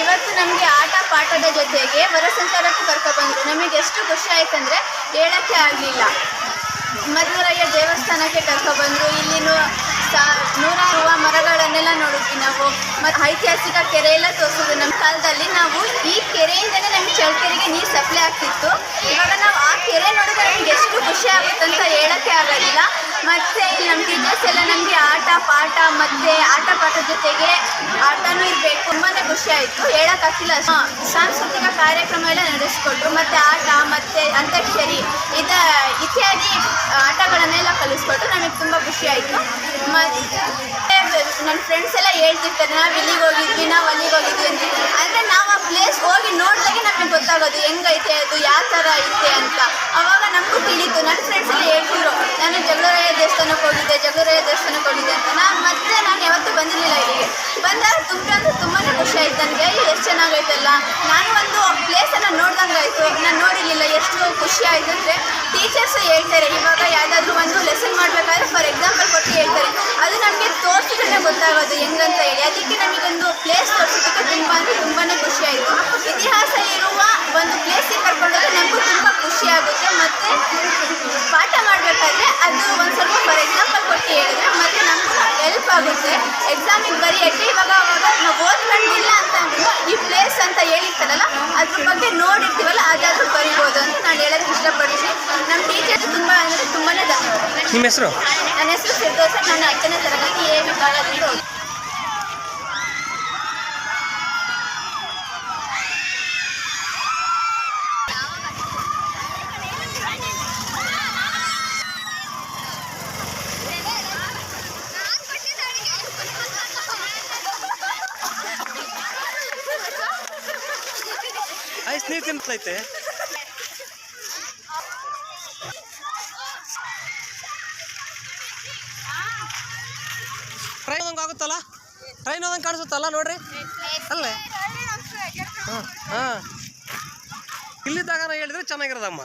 ಇವತ್ತು ನಮಗೆ ಆಟ ಪಾಠದ ಜೊತೆಗೆ ವರಸಂಚಾರಕ್ಕೆ ಸಂಚಾರಕ್ಕೆ ಕರ್ಕೊಬಂದ್ರು ನಮಗೆ ಎಷ್ಟು ಖುಷಿ ಆಯ್ತಂದ್ರೆ ಹೇಳೋಕ್ಕೆ ಆಗಲಿಲ್ಲ. ಮಧುರಯ್ಯ ದೇವಸ್ಥಾನಕ್ಕೆ ಕರ್ಕೊಬಂದ್ರು ಇಲ್ಲಿನ ನೂರಾರು ಮರಗಳನ್ನೆಲ್ಲ ನೋಡಿದ್ವಿ ನಾವು. ಮತ್ತು ಐತಿಹಾಸಿಕ ಕೆರೆ ಎಲ್ಲ ತೋರಿಸಿದ್ರು ನಮ್ಮ ಕಾಲದಲ್ಲಿ. ನಾವು ಈ ಕೆರೆಯಿಂದಲೇ ನಮಗೆ ಚಳ್ಕೆರೆಗೆ ನೀರು ಸಪ್ಲೈ ಆಗ್ತಿತ್ತು. ಇವಾಗ ನಾವು ಆ ಕೆರೆ ನೋಡಿದ್ರೆ ನಮ್ಗೆ ಎಷ್ಟು ಖುಷಿ ಆಗುತ್ತೆ ಅಂತ ಹೇಳಕ್ಕೆ ಆಗೋದಿಲ್ಲ ಮತ್ತು ನಮ್ಮ ಟೀಚರ್ಸ್ ಎಲ್ಲ ನಮಗೆ ಆಟ, ಪಾಠ ಮತ್ತು ಆಟ ಪಾಠ ಜೊತೆಗೆ ಆಟನೂ ಇರಬೇಕು. ತುಂಬಾ ಖುಷಿ ಆಯಿತು. ಹೇಳೋಕ್ಕಾಗ್ತಿಲ್ಲ. ಸಾಂಸ್ಕೃತಿಕ ಕಾರ್ಯಕ್ರಮ ಎಲ್ಲ ನಡೆಸ್ಕೊಟ್ರು. ಮತ್ತು ಆಟ, ಮತ್ತು ಅಂತ್ಯಾಕ್ಷರಿ ಇದ ಇತ್ಯಾದಿ ಆಟಗಳನ್ನೆಲ್ಲ ಕಲಿಸ್ಕೊಟ್ರು. ನಮಗೆ ತುಂಬ ಖುಷಿ ಆಯಿತು. ಮತ್ತು ನನ್ನ ಫ್ರೆಂಡ್ಸ್ ಎಲ್ಲ ಹೇಳ್ತಿರ್ತಾರೆ, ನಾವು ಇಲ್ಲಿಗೆ ಹೋಗಿದ್ವಿ, ನಾವು ಅಲ್ಲಿಗೆ ಹೋಗಿದ್ವಿ ಅಂತ. ಅಂದರೆ ನಾವು ಆ ಪ್ಲೇಸ್ ಹೋಗಿ ನೋಡಿದಾಗೆ ನಮಗೆ ಗೊತ್ತಾಗೋದು, ಹೆಂಗೈತೆ, ಅದು ಯಾವ ಥರ ಐತೆ ಅಂತ. ಅವಾಗ ನಮಗೂ ತಿಳಿತು. ನನ್ನ ಫ್ರೆಂಡ್ಸ್ ಎಲ್ಲ ಹೇಳ್ತಿದ್ರು. ನಾನು ಜಗಳರಾಯ ದೇವಸ್ಥಾನಕ್ಕೆ ಹೋಗಿದ್ದೆ ಜಗಳರಾಯ ದೇವಸ್ಥಾನಕ್ಕೆ ಹೋಗಿದ್ದೆ ಅಂತ. ನಾನು ಮತ್ತೆ ನಾನು ಯಾವತ್ತೂ ಬಂದಿರಲಿಲ್ಲ ಇಲ್ಲಿಗೆ. ಬಂದಾಗ ತುಂಬ ಅಂದರೆ ತುಂಬಾ ಖುಷಿ ಆಯ್ತು. ನನಗೆ ಎಷ್ಟು ಚೆನ್ನಾಗೈತಲ್ಲ ನಾನು ಒಂದು ಪ್ಲೇಸನ್ನು ನೋಡ್ದಂಗೆ ಆಯಿತು. ನಾನು ನೋಡಿರಲಿಲ್ಲ ಎಷ್ಟು ಖುಷಿ ಆಯಿತು ಅಂದರೆ ಟೀಚರ್ಸ್ ಹೇಳ್ತಾರೆ, ಇವಾಗ ಯಾವುದಾದ್ರೂ ಒಂದು ಲೆಸನ್ ಮಾಡಬೇಕಾದ್ರೆ ಫಾರ್ ಎಕ್ಸಾಂಪಲ್ ಕೊಟ್ಟು ಹೇಳ್ತಾರೆ. ಅದು ನಮಗೆ ತೋರಿಸಿದ್ರೆ ಗೊತ್ತಾಗೋದು ಹೆಂಗಂತ ಹೇಳಿ. ಅದಕ್ಕೆ ನಮಗೊಂದು ಪ್ಲೇಸ್ ತೋರಿಸೋದಕ್ಕೆ ತುಂಬ ಅಂದರೆ ತುಂಬಾ ಖುಷಿ ಆಯಿತು. ಇತಿಹಾಸ ಇರುವ ಒಂದು ಪ್ಲೇಸಿಗೆ ಕರ್ಕೊಂಡೋದ್ರೆ ನಮಗೂ ತುಂಬ ಖುಷಿ ಆಗುತ್ತೆ ಮತ್ತು ಪಾಠ ಮಾಡಬೇಕಾದ್ರೆ ಅದು ಒಂದು ಸ್ವಲ್ಪ ಫಾರ್ ಎಕ್ಸಾಂಪಲ್ ಕೊಟ್ಟು ಹೇಳಿದ್ರೆ ಮತ್ತು ನಮಗೂ ಹೆಲ್ಪ್ ಆಗುತ್ತೆ ಎಕ್ಸಾಮಿಗೆ ಬರೆಯೋಕ್ಕೆ ಇವಾಗ ಅವಾಗ ನಾವು ಓದ್ಕೊಂಡಿಲ್ಲ ಅಂತ ಅಂದ್ರೂ ಈ ಪ್ಲೇಸ್ ಅಂತ ಹೇಳಿರ್ತಾರಲ್ಲ ಅದ್ರ ಬಗ್ಗೆ ನೋಡಿರ್ತೀವಲ್ಲ ಅದಾದ್ರೂ ಬರಿಬೋದು ಅಂತ ನಾನು ಹೇಳೋಕ್ಕೆ ಇಷ್ಟಪಡ್ತೀನಿ. ನಮ್ಮ ಟೀಚರ್ಸ್ ತುಂಬ ಅಂದರೆ ತುಂಬಾ ಧನ್ಯವಾದ ನಿಮ್ಮ ಹೆಸರು? ನನ್ನ ಹೆಸರು ಫಿರ್ದೋಸ ನಾನು ಹತ್ತನೇ ತರಗತಿ ಏನು ವಿಭಾಗದಿಂದ ಐಸ್ ನೀರು ತಿನ್ತೈತೆ ಟ್ರೈನ್ ಹಂಗೆ ಆಗುತ್ತಲ್ಲ? ಟ್ರೈನ್ ಹೋದಂಗೆ ಕಾಣಿಸುತ್ತಲ್ಲ ನೋಡ್ರಿ? ಅಲ್ಲೇ? ಹಾಂ ಹಾಂ. ಇಲ್ಲಿದ್ದಾಗ ಹೇಳಿದ್ರೆ ಚೆನ್ನಾಗಿರೋದಮ್ಮ.